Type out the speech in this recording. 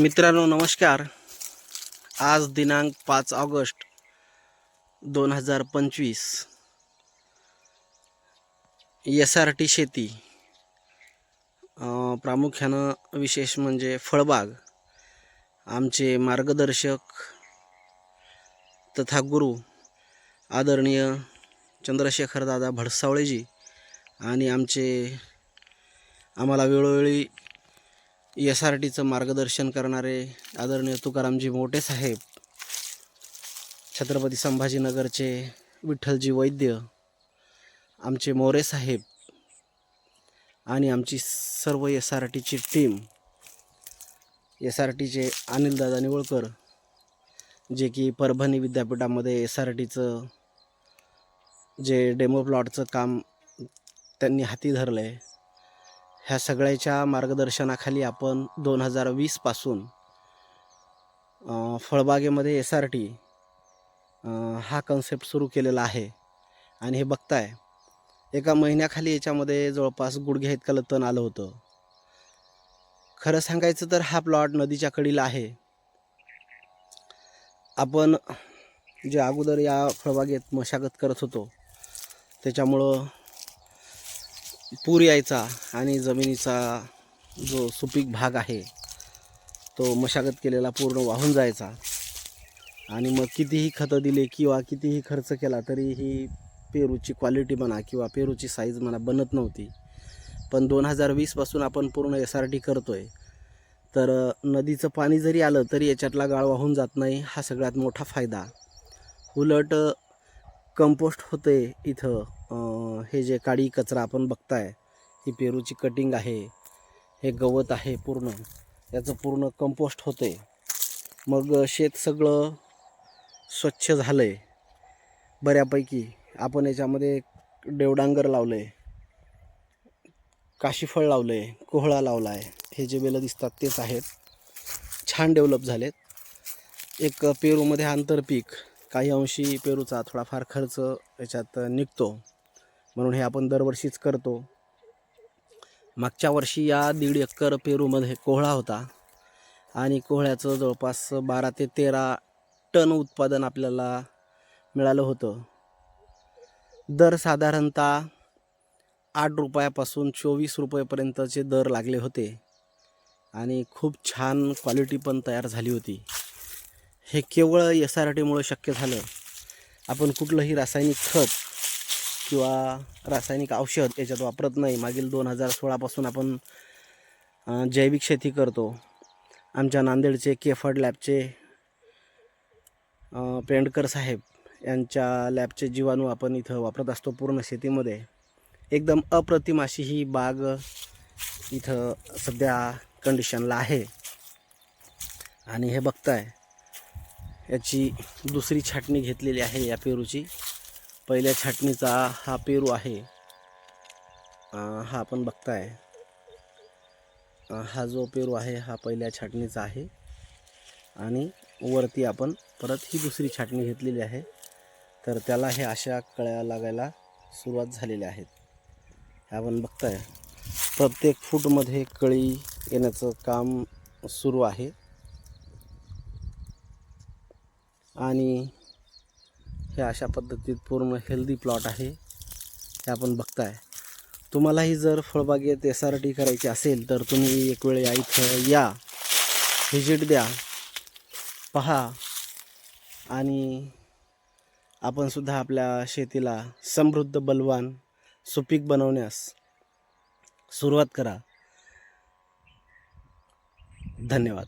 मित्रांनो नमस्कार. आज दिनांक पाच ऑगस्ट दोन हजार पंचवीस. एस आर टी शेती प्रामुख्यानं विशेष म्हणजे फळबाग आमचे मार्गदर्शक तथा गुरु आदरणीय चंद्रशेखरदादा भडसावळेजी आणि आमचे आम्हाला वेळोवेळी एस आर टीचं मार्गदर्शन करणारे आदरणीय तुकारामजी मोठे साहेब छत्रपती संभाजीनगरचे विठ्ठलजी वैद्य आमचे मोरे साहेब आणि आमची सर्व एस आर टीची टीम एस आर टीचे अनिलदादा निवळकर जे की परभणी विद्यापीठामध्ये एस आर टीचं जे डेमो प्लॉटचं काम त्यांनी हाती धरलं आहे ह्या सगळ्याच्या मार्गदर्शनाखाली आपण दोन हजार वीसपासून फळबागेमध्ये एस आर टी हा कन्सेप्ट सुरू केलेला आहे. आणि हे बघताय एका महिन्याखाली याच्यामध्ये जवळपास गुडघ्या इतकं तण आलं होतं. खरं सांगायचं तर हा प्लॉट नदीच्या कडीला आहे. आपण जे अगोदर या फळबागेत मशागत करत होतो त्याच्यामुळं पूर यायचा आणि जमिनीचा जो सुपीक भाग आहे तो मशागत केलेला पूर्ण वाहून जायचा. आणि मग कितीही खतं दिले किंवा कितीही खर्च केला तरी ही पेरूची क्वालिटी म्हणा किंवा पेरूची साईज म्हणा बनत नव्हती. पण दोन हजार वीसपासून आपण पूर्ण एस आर टी करतो आहे तर नदीचं पाणी जरी आलं तरी याच्यातला गाळ वाहून जात नाही हा सगळ्यात मोठा फायदा. उलट कंपोस्ट होते इथं. हे जे काळी कचरा आपण बघताय ही पेरूची कटिंग आहे हे गवत आहे पूर्ण. याचं पूर्ण कंपोस्ट होते मग शेत सगळं स्वच्छ झालं आहे बऱ्यापैकी. आपण याच्यामध्ये देवडांगर लावलं आहे काशीफळ लावलं आहे कोहळा लावला आहे हे जे वेलं दिसतात तेच आहेत. छान डेव्हलप झालेत. एक पेरूमध्ये आंतरपीक. काही अंशी पेरूचा थोडाफार खर्च याच्यात निघतो. म्हणून हे आपण दरवर्षीच करतो. मागच्या वर्षी या दीड एकर पेरूमध्ये कोहळा होता. आणि कोहळ्याचं जवळपास बारा ते तेरा टन उत्पादन आपल्याला मिळालं होतं. दर साधारणतः आठ रुपयापासून चोवीस रुपयेपर्यंतचे दर लागले होते. आणि खूप छान क्वालिटी पण तयार झाली होती. हे केवळ एस आर टीमुळं शक्य झालं. आपण कुठलंही रासायनिक खत किंवा रासायनिक औषध याच्यात वापरत नाही. मागील दोन हजार सोळापासून आपण जैविक शेती करतो. आमच्या नांदेडचे केफड लॅबचे पेंडकर साहेब यांच्या लॅबचे जीवाणू आपण इथं वापरत असतो पूर्ण शेतीमध्ये. एकदम अप्रतिम अशी ही बाग इथं सध्या कंडिशनला आहे. आणि हे बघताय याची दुसरी छाटणी घेतलेली आहे या पेरूची. पहिल्या छाटणीचा हा पेरू आहे. हा आपण बघताय. हा जो पेरू आहे हा पहिल्या छाटणीचा आहे. आणि वरती आपण परत ही दुसरी छाटणी घेतलेली आहे. तर त्याला हे अशा कळ्या लागायला सुरुवात झालेल्या आहेत हे आपण बघताय. प्रत्येक फूटमध्ये कळी येण्याचं काम सुरू आहे. आणि हे अशा पद्धतीत पूर्ण हेल्दी प्लॉट आहे हे आपण बघताय. तुम्हालाही जर फळबागेत एस आर टी करायची असेल तर तुम्ही एक वेळ या इथं या व्हिजिट द्या पहा आणि आपणसुद्धा आपल्या शेतीला समृद्ध बलवान सुपीक बनवण्यास सुरुवात करा. धन्यवाद.